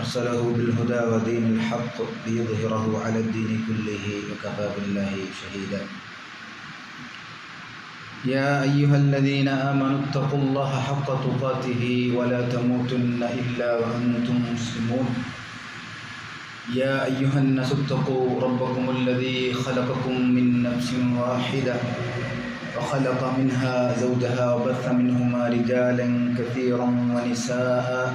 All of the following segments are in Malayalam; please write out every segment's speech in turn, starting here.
أرسله بالهدى ودين الحق ليظهره على الدين كله وكفى بالله شهيدا. يا أيها الذين آمنوا اتقوا الله حق تقاته ولا تموتن إلا وأنتم مسلمون. يا أيها الناس اتقوا ربكم الذي خلقكم من نفس واحدة وخلق منها زوجها وبث منهما رجالا كثيرا ونساء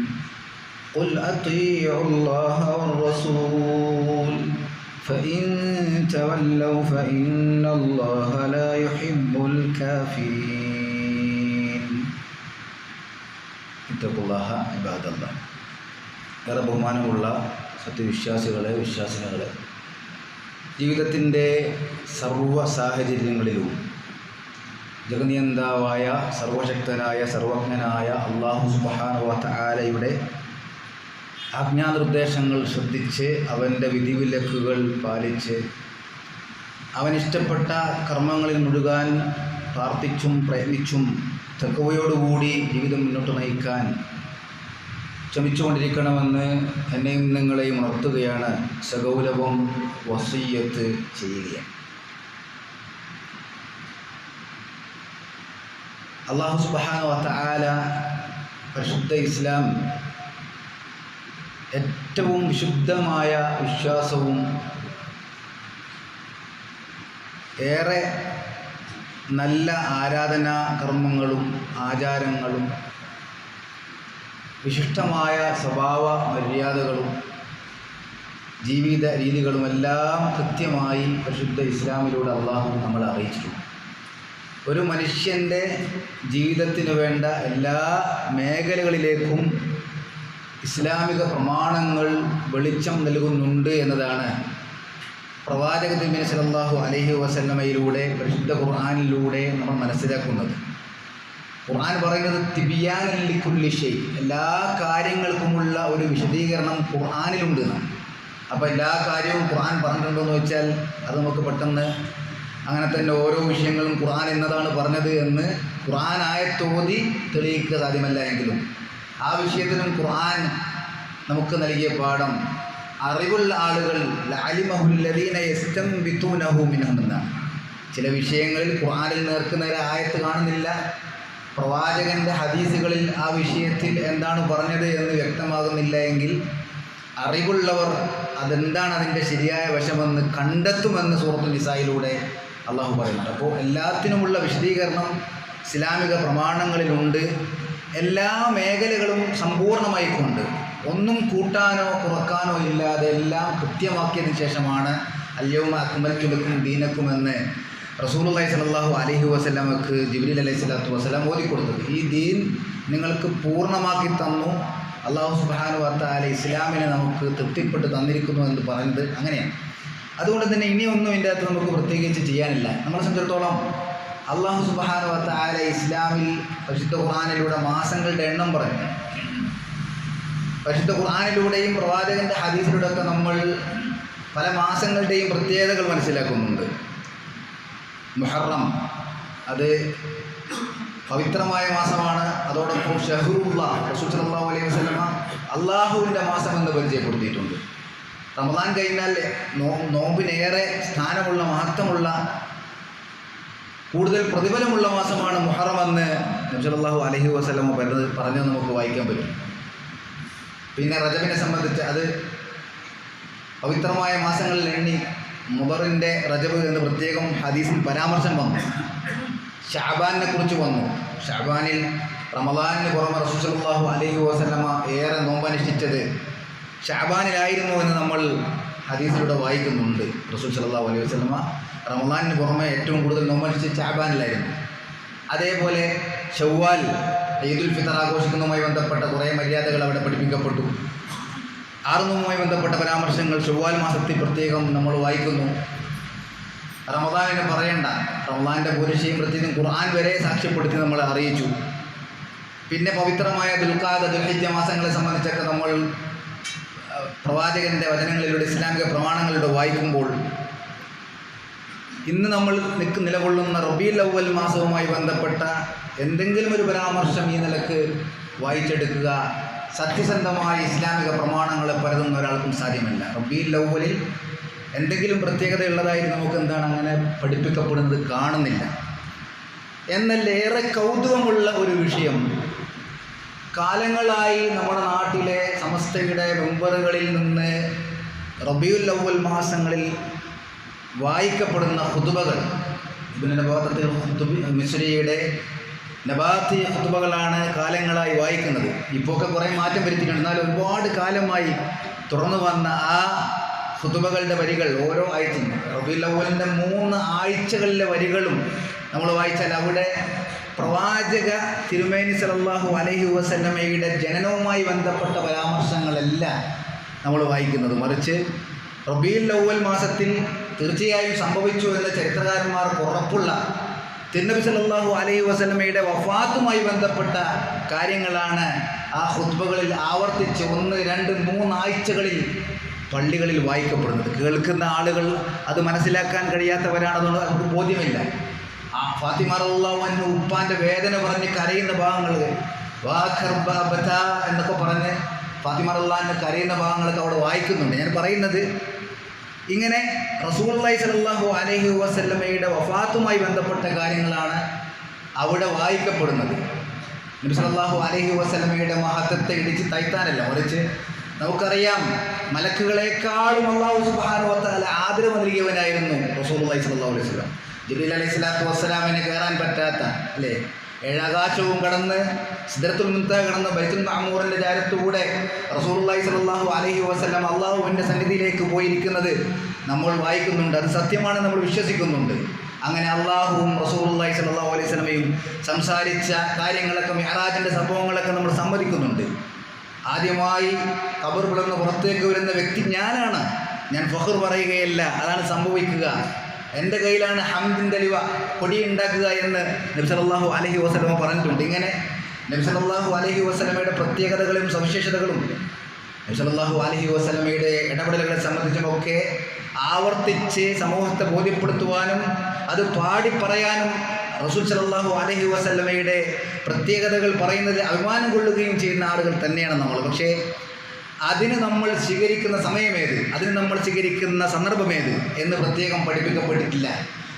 قل أطيعوا الله والرسول فإن تولوا فإن الله لا يحب الكافرين اتقوا الله عباد الله ഏറെ ബഹുമാനമുള്ള സത്യവിശ്വാസികളെ വിശ്വാസികളെ ജീവിതത്തിൻ്റെ സർവ സാഹചര്യങ്ങളിലും ജഗനിയന്താവായ സർവശക്തനായ സർവജ്ഞനായ അള്ളാഹു സുബാനുവത്ത ആലയുടെ ആജ്ഞാനിർദ്ദേശങ്ങൾ ശ്രദ്ധിച്ച് അവന്റെ വിധിവിലക്കുകൾ പാലിച്ച് അവനിഷ്ടപ്പെട്ട കർമ്മങ്ങളിൽ മുഴുകാൻ പ്രാർത്ഥിച്ചും പ്രയത്നിച്ചും തെക്കവയോടുകൂടി ജീവിതം മുന്നോട്ട് നയിക്കാൻ ശ്രമിച്ചുകൊണ്ടിരിക്കണമെന്ന് എന്നെയും നിങ്ങളെയും ഉണർത്തുകയാണ് സഗൗരവം വസീയത്ത് ചെയ്യുകയാണ് അള്ളാഹു സുബാന പരിശുദ്ധ ഇസ്ലാം ഏറ്റവും വിശുദ്ധമായ വിശ്വാസവും ഏറെ നല്ല ആരാധനാ കർമ്മങ്ങളും ആചാരങ്ങളും വിശിഷ്ടമായ സ്വഭാവ മര്യാദകളും ജീവിത രീതികളുമെല്ലാം കൃത്യമായി പരിശുദ്ധ ഇസ്ലാമിലൂടെ അള്ളാഹു നമ്മളെ അറിയിച്ചിട്ടുണ്ട്. ഒരു മനുഷ്യന്റെ ജീവിതത്തിന് വേണ്ട എല്ലാ മേഖലകളിലേക്കും ഇസ്ലാമിക പ്രമാണങ്ങൾ വെളിച്ചം നൽകുന്നുണ്ട് എന്നതാണ്. പ്രവാചക തിരുമേനി സല്ലല്ലാഹു അലഹി വസല്ലമയിലൂടെ പരിശുദ്ധ ഖുർആാനിലൂടെ നമ്മൾ മനസ്സിലാക്കുന്നത്. ഖുർആൻ പറയുന്നത് തിബിയാനല്ലിക്കുള്ളി ഷെയ് എല്ലാ കാര്യങ്ങൾക്കുമുള്ള ഒരു വിശദീകരണം ഖുർആാനിലുണ്ട് അപ്പോൾ എല്ലാ കാര്യവും ഖുർആൻ പറഞ്ഞിട്ടുണ്ടോ എന്ന് വെച്ചാൽ അത് നമുക്ക് പെട്ടെന്ന് അങ്ങനെ തന്നെ ഓരോ വിഷയങ്ങളും ഖുർആൻ എന്നതാണ് പറഞ്ഞത് എന്ന് ഖുർആൻ ആയത്തോതി തെളിയിക്കുക സാധ്യമല്ല എങ്കിലും. ആ വിഷയത്തിനും ഖുർആൻ നമുക്ക് നൽകിയ പാഠം അറിവുള്ള ആളുകൾ എന്നാണ് ചില വിഷയങ്ങളിൽ ഖുർആനിൽ നേർക്കുന്നവരെ ആയത്ത് കാണുന്നില്ല. പ്രവാചകന്റെ ഹദീസുകളിൽ ആ വിഷയത്തിൽ എന്താണ് പറഞ്ഞത് എന്ന് വ്യക്തമാകുന്നില്ല എങ്കിൽ അറിവുള്ളവർ അതെന്താണ് അതിന്റെ ശരിയായ വശമെന്ന് കണ്ടെത്തുമെന്ന് സൂറത്തു നിസായിലൂടെ അള്ളാഹു പറയുന്നുണ്ട്. അപ്പോൾ എല്ലാത്തിനുമുള്ള വിശദീകരണം ഇസ്ലാമിക പ്രമാണങ്ങളിലുണ്ട്. എല്ലാ മേഖലകളും സമ്പൂർണമായിക്കൊണ്ട് ഒന്നും കൂട്ടാനോ കുറക്കാനോ ഇല്ലാതെ എല്ലാം കൃത്യമാക്കിയതിന് ശേഷമാണ് അല്യവും ദീനക്കും ദീനക്കുമെന്ന് റസൂലുള്ളാഹി സ്വല്ലല്ലാഹു അലൈഹി വസല്ലമക്ക് ജിബ്രീൽ അലൈഹി സ്വലാത്തു വസ്സലാം ഓതിക്കൊടുത്തത് ഈ ദീൻ നിങ്ങൾക്ക് പൂർണമാക്കി തന്നു. അള്ളാഹു സുബാനു വാർത്താല ഇസ്ലാമിനെ നമുക്ക് തൃപ്തിപ്പെട്ട് തന്നിരിക്കുന്നു എന്ന് പറഞ്ഞത് അങ്ങനെയാണ്. അതുകൊണ്ട് തന്നെ ഇനിയൊന്നും ഇതിന്റെ അകത്ത് നമുക്ക് പ്രത്യേകിച്ച് ചെയ്യാനില്ല. നമ്മളെ സംബന്ധിച്ചിടത്തോളം അള്ളാഹു സുബാന വത്താല ഇസ്ലാമിൽ പരിശുദ്ധ ഖുർആാനിലൂടെ മാസങ്ങളുടെ എണ്ണം പറഞ്ഞു. പരിശുദ്ധ ഖുർആാനിലൂടെയും പ്രവാചകന്റെ ഹദീസിലൂടെയൊക്കെ നമ്മൾ പല മാസങ്ങളുടെയും പ്രത്യേകതകൾ മനസ്സിലാക്കുന്നുണ്ട്. മുഹറം അത് പവിത്രമായ മാസമാണ്. അതോടൊപ്പം ഷഹറുള്ള റസൂൽ സല്ലല്ലാഹു അലൈഹി വസ്ലമ അള്ളാഹുവിന്റെ മാസം എന്ന് പരിചയപ്പെടുത്തിയിട്ടുണ്ട്. റമദാൻ കഴിഞ്ഞാൽ നോ നോമ്പിനേറെ സ്ഥാനമുള്ള മഹത്വമുള്ള കൂടുതൽ പ്രതിഫലമുള്ള മാസമാണ് മുഹറം എന്ന് നബി അലഹി വസ്ലമ പറഞ്ഞത് പറഞ്ഞത് നമുക്ക് വായിക്കാൻ പറ്റും. പിന്നെ റജബിനെ സംബന്ധിച്ച് അത് പവിത്രമായ മാസങ്ങളിൽ എണ്ണി മുബറിന്റെ റജബ് എന്ന് പ്രത്യേകം ഹദീസിൽ പരാമർശം വന്നു. ഷാബാനിനെ കുറിച്ച് വന്നു. ഷാബാനിൽ റമദാനിന് പുറമെ റസൂസലാഹു അലൈഹി വസല്ലമ ഏറെ നോമ്പനുഷ്ഠിച്ചത് ഷാബാനിലായിരുന്നു എന്ന് നമ്മൾ ഹദീസിലൂടെ വായിക്കുന്നുണ്ട്. റസൂൽ സലാഹു അലൈഹി വസല്ലമ റമദാനിന് പുറമെ ഏറ്റവും കൂടുതൽ നോമ്പനുഷ്ഠിച്ച് ചാബാനിലായിരുന്നു അതേപോലെ ഷവ്വാൽ ഈദുൽ ഫിത്തർ ആഘോഷിക്കുന്നതുമായി ബന്ധപ്പെട്ട കുറേ മര്യാദകൾ അവിടെ പഠിപ്പിക്കപ്പെട്ടു. ആറുന്നുമായി ബന്ധപ്പെട്ട പരാമർശങ്ങൾ ഷവ്വാൽ മാസത്തിൽ പ്രത്യേകം നമ്മൾ വായിക്കുന്നു. റമദാനിനെ പറയണ്ട റമദാന്റെ പുരുഷയും പ്രത്യേകം ഖുർആൻ വരെ സാക്ഷ്യപ്പെടുത്തി നമ്മൾ അറിയിച്ചു. പിന്നെ പവിത്രമായ ദുൽഖാദ ദുൽഹിജ മാസങ്ങളെ സംബന്ധിച്ചൊക്കെ നമ്മൾ പ്രവാചകന്റെ വചനങ്ങളിലൂടെ ഇസ്ലാമിക പ്രമാണങ്ങളിലൂടെ വായിക്കുമ്പോൾ ഇന്ന് നമ്മൾ നിൽക്ക് നിലകൊള്ളുന്ന റബീൽ അവൽ മാസവുമായി ബന്ധപ്പെട്ട എന്തെങ്കിലും ഒരു പരാമർശം ഈ നിലയ്ക്ക് വായിച്ചെടുക്കുക. സത്യസന്ധമായ ഇസ്ലാമിക പ്രമാണങ്ങളെ പരതുന്ന ഒരാൾക്കും സാധ്യമല്ല. റബീൽ അവലിൽ എന്തെങ്കിലും പ്രത്യേകതയുള്ളതായി നമുക്ക് എന്താണ് അങ്ങനെ പഠിപ്പിക്കപ്പെടുന്നത് കാണുന്നില്ല. എന്നാൽ ഏറെ കൗതുകമുള്ള ഒരു വിഷയം കാലങ്ങളായി നമ്മുടെ നാട്ടിലെ സമസ്തയുടെ മെമ്പറുകളിൽ നിന്ന് റബിയുൽ അവൽ മാസങ്ങളിൽ വായിക്കപ്പെടുന്ന ഹുതുബകൾ ഇബിന് നബാത്തത്തിൽ മിശ്രിയുടെ നബാത്തി ഹുതുബകളാണ് കാലങ്ങളായി വായിക്കുന്നത്. ഇപ്പോൾ ഒക്കെ കുറേ മാറ്റം വരുത്തിയിട്ടുണ്ട്. എന്നാൽ ഒരുപാട് കാലമായി തുറന്നു വന്ന ആ ഹുതുബകളുടെ വരികൾ ഓരോ ആഴ്ചയും. റബിയുൽ അവലിന്റെ മൂന്ന് ആഴ്ചകളിലെ വരികളും നമ്മൾ വായിച്ചാൽ അവിടെ പ്രവാചക തിരുമേനി സലല്ലാഹു അലഹി വസല്ലമയുടെ ജനനവുമായി ബന്ധപ്പെട്ട പരാമർശങ്ങളെല്ലാം നമ്മൾ വായിക്കുന്നത്. മറിച്ച് റബീൽ ലൗവൽ മാസത്തിൽ തീർച്ചയായും സംഭവിച്ചു എന്ന ചരിത്രകാരന്മാർക്ക് ഉറപ്പുള്ള തിരുനബി സല്ലല്ലാഹു അലൈഹി വസലമയുടെ വഫാത്തുമായി ബന്ധപ്പെട്ട കാര്യങ്ങളാണ് ആ ഹുദ്ബകളിൽ ആവർത്തിച്ച് ഒന്ന് രണ്ട് മൂന്നാഴ്ചകളിൽ പള്ളികളിൽ വായിക്കപ്പെടുന്നത്. കേൾക്കുന്ന ആളുകൾ അത് മനസ്സിലാക്കാൻ കഴിയാത്തവരാണെന്നുള്ള അവർക്ക് ബോധ്യമില്ല. ആ ഫാത്തിമ റളിയല്ലാഹു ഉപ്പാന്റെ വേദന പറഞ്ഞ് കരയുന്ന ഭാഗങ്ങൾ എന്നൊക്കെ പറഞ്ഞ് ഫാത്തിമ റളിയല്ലാഹു കരയുന്ന ഭാഗങ്ങളൊക്കെ അവിടെ വായിക്കുന്നുണ്ട്. ഞാൻ പറയുന്നത് ഇങ്ങനെ റസൂലുള്ളാഹി സ്വല്ലല്ലാഹു അലൈഹി വസല്ലമയുടെ വഫാത്തുമായി ബന്ധപ്പെട്ട കാര്യങ്ങളാണ് അവിടെ വായിക്കപ്പെടുന്നത്. നബി സ്വല്ലല്ലാഹു അലൈഹി വസല്ലമയുടെ മഹത്വത്തെ ഇടിച്ച് തൈത്താനല്ല മറിച്ച് നമുക്കറിയാം മലക്കുകളെക്കാളും അള്ളാഹു സുബ്ഹാനഹു വതആല ആദരവ് നൽകിയവനായിരുന്നു റസൂലുള്ളാഹി സ്വല്ലല്ലാഹു അലൈഹി വസല്ലം. ജിബ്രീൽ അലൈഹി സ്വലാത്തു വസ്സലാമിന് കയറാൻ പറ്റാത്ത അല്ലേ? ഏഴാകാശവും കടന്ന് സിദ്രത്തുൽ മുത്ത കടന്ന് ബൈത്തുൽ മഅമൂറിന്റെ ചാരത്തുകൂടെ റസൂലുള്ളാഹി സ്വല്ലല്ലാഹു അലഹി വസ്ലം അള്ളാഹുവിന്റെ സന്നിധിയിലേക്ക് പോയിരിക്കുന്നത് നമ്മൾ വായിക്കുന്നുണ്ട്. അത് സത്യമാണ് നമ്മൾ വിശ്വസിക്കുന്നുണ്ട്. അങ്ങനെ അള്ളാഹുവും റസൂലുള്ളാഹി സ്വല്ലല്ലാഹു അലൈഹി സ്വലമയും സംസാരിച്ച കാര്യങ്ങളൊക്കെ മെഹറാജിന്റെ സംഭവങ്ങളൊക്കെ നമ്മൾ സമ്മതിക്കുന്നുണ്ട്. ആദ്യമായി കബർ പിളർന്ന് പുറത്തേക്ക് വരുന്ന വ്യക്തി ഞാനാണ്. ഞാൻ ഫഹർ പറയുകയല്ല. അതാണ് സംഭവിക്കുക. എന്റെ കയ്യിലാണ് ഹംദിന്റെ ലിവ. പൊടി ഉണ്ടാക്കുക എന്ന് നബി സല്ലല്ലാഹു അലൈഹി വസല്ലമ പറഞ്ഞിട്ടുണ്ട്. ഇങ്ങനെ നബി സല്ലല്ലാഹു അലൈഹി വസല്ലമയുടെ പ്രത്യേകതകളും സവിശേഷതകളും നബി സല്ലല്ലാഹു അലൈഹി വസല്ലമയുടെ ഇടപെടലുകളെ സംബന്ധിച്ചുമൊക്കെ ആവർത്തിച്ച് സമൂഹത്തെ ബോധ്യപ്പെടുത്തുവാനും അത് പാടി പറയാനും റസൂൽ സല്ലല്ലാഹു അലഹി വസല്ലമയുടെ പ്രത്യേകതകൾ പറയുന്നതിൽ അഭിമാനം കൊള്ളുകയും ചെയ്യുന്ന ആളുകൾ തന്നെയാണ് നമ്മൾ. പക്ഷേ അതിന് നമ്മൾ സ്വീകരിക്കുന്ന സമയമേത്? അതിന് നമ്മൾ സ്വീകരിക്കുന്ന സന്ദർഭമേത്? എന്ന് പ്രത്യേകം പഠിപ്പിക്കപ്പെട്ടിട്ടില്ല.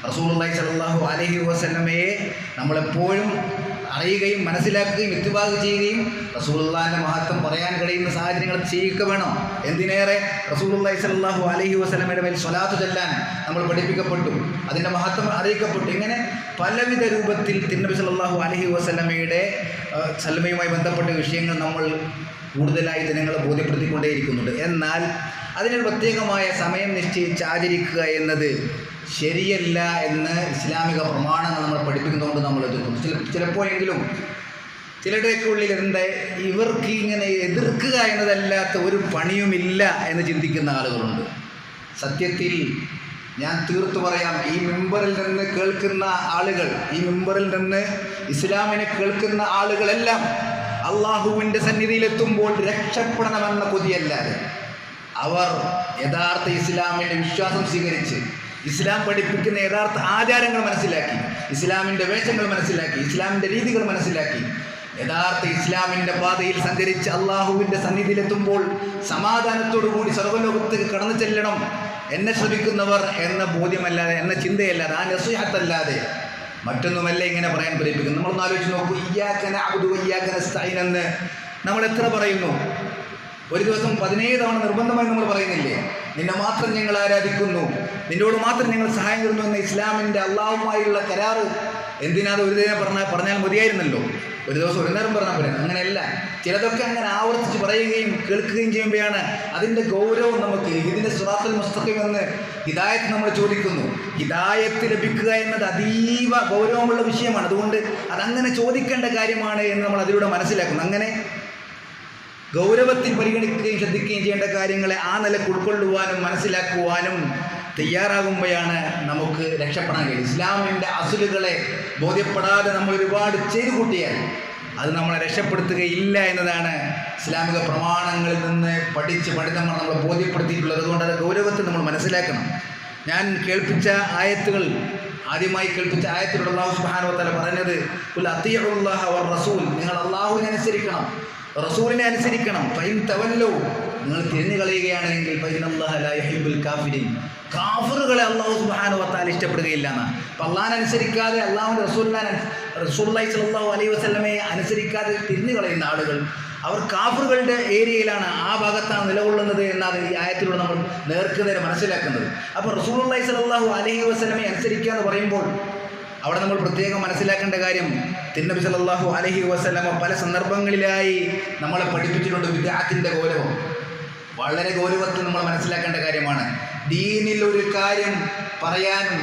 റസൂലുള്ളാഹി സലാഹു അലഹി വസല്ലമയെ നമ്മളെപ്പോഴും അറിയുകയും മനസ്സിലാക്കുകയും ഇത്തിബാഗ് ചെയ്യുകയും റസൂലുള്ളാഹിന്റെ മഹത്വം പറയാൻ കഴിയുന്ന സാഹചര്യങ്ങൾ ചെയ്യുക വേണം. എന്തിനേറെ? റസൂലുള്ളാഹി സ്വല്ലല്ലാഹു അലൈഹി വസല്ലമയുടെ മേൽ സ്വലാത്ത് ചൊല്ലാൻ നമ്മൾ പഠിപ്പിക്കപ്പെട്ടു. അതിന്റെ മഹത്വം അറിയിക്കപ്പെട്ടു. ഇങ്ങനെ പലവിധ രൂപത്തിൽ തിന്നബി സല്ലല്ലാഹു അലൈഹി വസല്ലമയുടെ സല്ലമയുമായി ബന്ധപ്പെട്ട വിഷയങ്ങൾ നമ്മൾ കൂടുതലായി ജനങ്ങളെ ബോധ്യപ്പെടുത്തിക്കൊണ്ടേയിരിക്കുന്നുണ്ട്. എന്നാൽ അതിനൊരു പ്രത്യേകമായ സമയം നിശ്ചയിച്ച് ആചരിക്കുക എന്നത് ശരിയല്ല എന്ന് ഇസ്ലാമിക പ്രമാണങ്ങൾ നമ്മൾ പഠിപ്പിക്കുന്നതുകൊണ്ട് നമ്മൾ എതിർക്കുന്നു. ചില ചിലപ്പോഴെങ്കിലും ചിലരുടെയൊക്കെ ഉള്ളിൽ എന്താ ഇവർക്ക് ഇങ്ങനെ എതിർക്കുക എന്നതല്ലാത്ത ഒരു പണിയുമില്ല എന്ന് ചിന്തിക്കുന്ന ആളുകളുണ്ട്. സത്യത്തിൽ ഞാൻ തീർത്തു പറയാം ഈ മെമ്പറിൽ നിന്ന് കേൾക്കുന്ന ആളുകൾ ഈ മെമ്പറിൽ നിന്ന് ഇസ്ലാമിനെ കേൾക്കുന്ന ആളുകളെല്ലാം അള്ളാഹുവിന്റെ സന്നിധിയിലെത്തുമ്പോൾ രക്ഷപ്പെടണമെന്ന കൊതിയല്ലാതെ അവർ യഥാർത്ഥ ഇസ്ലാമിന്റെ വിശ്വാസം സ്വീകരിച്ച് ഇസ്ലാം പഠിപ്പിക്കുന്ന യഥാർത്ഥ ആചാരങ്ങൾ മനസ്സിലാക്കി ഇസ്ലാമിന്റെ വേഷങ്ങൾ മനസ്സിലാക്കി ഇസ്ലാമിന്റെ രീതികൾ മനസ്സിലാക്കി യഥാർത്ഥ ഇസ്ലാമിന്റെ പാതയിൽ സഞ്ചരിച്ച് അള്ളാഹുവിന്റെ സന്നിധിയിലെത്തുമ്പോൾ സമാധാനത്തോടു കൂടി സർവലോകത്തേക്ക് കടന്നു ചെല്ലണം എന്നെ ശ്രമിക്കുന്നവർ എന്ന ബോധ്യമല്ലാതെ എന്ന ചിന്തയല്ലാതെ ആ നസുഹത്തല്ലാതെ മറ്റൊന്നുമല്ല ഇങ്ങനെ പറയാൻ പ്രേരിപ്പിക്കുന്നു. നമ്മളൊന്ന് ആലോചിച്ച് നോക്കൂ. ഇയ്യാക്കന അബുദു ഇയ്യാക്കന സ്റ്റൈൻ എന്ന് നമ്മൾ എത്ര പറയുന്നു? ഒരു ദിവസം പതിനേഴ് തവണ നിർബന്ധമായി നമ്മൾ പറയുന്നില്ലേ? നിന്നെ മാത്രം ഞങ്ങൾ ആരാധിക്കുന്നു. നിന്നോട് മാത്രം ഞങ്ങൾ സഹായം തരുന്നു എന്ന ഇസ്ലാമിന്റെ അള്ളാഹുമായുള്ള കരാറ്. എന്തിനാത് ഒരു ദിനം പറഞ്ഞാൽ പറഞ്ഞാൽ മതിയായിരുന്നല്ലോ? ഒരു ദിവസം ഒരു നേരം പറഞ്ഞാൽ പോരാ. അങ്ങനെയല്ല. ചിലതൊക്കെ അങ്ങനെ ആവർത്തിച്ച് പറയുകയും കേൾക്കുകയും ചെയ്യുമ്പോഴാണ് അതിന്റെ ഗൗരവം നമുക്ക് ഇതിന്റെ സുറാത്തൽ മുസ്തഖിം എന്ന് ഹിദായത്ത് നമ്മൾ ചോദിക്കുന്നു. ഹിദായത്ത് ലഭിക്കുക എന്നത് അതീവ ഗൗരവമുള്ള വിഷയമാണ്. അതുകൊണ്ട് അതങ്ങനെ ചോദിക്കേണ്ട കാര്യമാണ് എന്ന് നമ്മൾ അതിലൂടെ മനസ്സിലാക്കുന്നു. അങ്ങനെ ഗൗരവത്തിൽ പരിഗണിക്കുകയും ശ്രദ്ധിക്കുകയും ചെയ്യേണ്ട കാര്യങ്ങളെ ആ നിലയ്ക്ക് ഉൾക്കൊള്ളുവാനും മനസ്സിലാക്കുവാനും തയ്യാറാകുമ്പോഴാണ് നമുക്ക് രക്ഷപ്പെടാൻ കഴിയും ഇസ്ലാമിന്റെ അസുലുകളെ ബോധ്യപ്പെടാതെ നമ്മൾ ഒരുപാട് ചെയ്തു കൂട്ടിയാൽ അത് നമ്മളെ രക്ഷപ്പെടുത്തുകയില്ല എന്നതാണ് ഇസ്ലാമിക പ്രമാണങ്ങളിൽ നിന്ന് പഠിച്ച് പഠിതങ്ങൾ നമ്മളെ ബോധ്യപ്പെടുത്തിയിട്ടുള്ളത്. അതുകൊണ്ട് അത് ഗൗരവത്തിൽ നമ്മൾ മനസ്സിലാക്കണം. ഞാൻ കേൾപ്പിച്ച ആയത്തുകൾ ആദ്യമായി കേൾപ്പിച്ച ആയത്തിലൂടെ അള്ളാഹു സുബാനുവത്തല പറഞ്ഞത് "ഖുൽ അത്തിയുള്ള റസൂൽ. നിങ്ങൾ അള്ളാഹുവിനെ അനുസരിക്കണം. റസൂലിനെ അനുസരിക്കണം. ഫൈൻ തവല്ലോ നിങ്ങൾ തിരിഞ്ഞു കളയുകയാണെങ്കിൽ കാഫറുകളെ അള്ളാഹു സുബാന വത്താൽ ഇഷ്ടപ്പെടുകയില്ല എന്നാണ് അപ്പം അള്ളാഹിനെ അനുസരിക്കാതെ റസൂല്ലാൻ റസൂലിനെ സലാഹു അലൈഹി വസല്ലമയെ അനുസരിക്കാതെ തിരിഞ്ഞു കളയുന്ന ആളുകൾ അവർ കാഫറുകളുടെ ഏരിയയിലാണ് ആ ഭാഗത്താണ് നിലകൊള്ളുന്നത് എന്നാണ് ഈ ആയത്തിലൂടെ നമ്മൾ നേർക്കുനേരെ മനസ്സിലാക്കുന്നത്. അപ്പോൾ റസൂലുള്ളാഹി സ്വല്ലല്ലാഹു അലൈഹി വസല്ലമയെ അനുസരിക്കുക എന്ന് പറയുമ്പോൾ അവിടെ നമ്മൾ പ്രത്യേകം മനസ്സിലാക്കേണ്ട കാര്യം തിന്നബി സലാഹു അലഹി വസ്ലമ പല സന്ദർഭങ്ങളിലായി നമ്മളെ പഠിപ്പിച്ചിട്ടുണ്ട് വിദ്യാർത്ഥിന്റെ ഗൗരവം വളരെ ഗൗരവത്തിൽ നമ്മൾ മനസ്സിലാക്കേണ്ട കാര്യമാണ്. ദീനിൽ ഒരു കാര്യം പറയാനും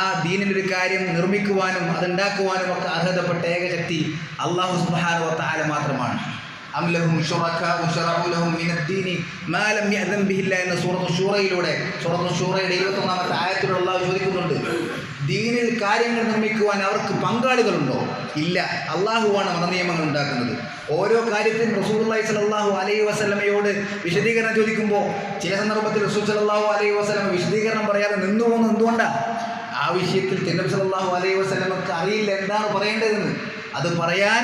ആ ദീനിലൊരു കാര്യം നിർമ്മിക്കുവാനും അതുണ്ടാക്കുവാനും ഒക്കെ അർഹതപ്പെട്ട ഏകശക്തി അള്ളാഹു സുബ്ഹാനഹു വ തആല മാത്രമാണ് എന്ന സൂറത്തു ഷൂറയിലൂടെ സൂറത്തു ഷൂറയുടെ ഇരുപത്തൊന്നാമത്തെ ആയത്തിലുള്ള ചോദിക്കുന്നുണ്ട്. ദീനിൽ കാര്യങ്ങൾ നിർമ്മിക്കുവാൻ അവർക്ക് പങ്കാളികളുണ്ടോ? ഇല്ല. അള്ളാഹുവാണ് മതനിയമങ്ങൾ ഉണ്ടാക്കുന്നത്. ഓരോ കാര്യത്തിനും റസൂലുള്ളാഹി സ്വല്ലല്ലാഹു അലൈഹി വസ്ലമയോട് വിശദീകരണം ചോദിക്കുമ്പോൾ ചില സന്ദർഭത്തിൽ റസൂൽ സലാഹു അലൈഹി വസ്ലമ വിശദീകരണം പറയാതെ നിന്നു പോകുന്നത് എന്തുകൊണ്ടാണ് ആ വിഷയത്തിൽ തിന്നബി സലാഹു അലൈഹി വസ്ലമക്ക് അറിയില്ല. എന്താണ് പറയേണ്ടതെന്ന്? അത് പറയാൻ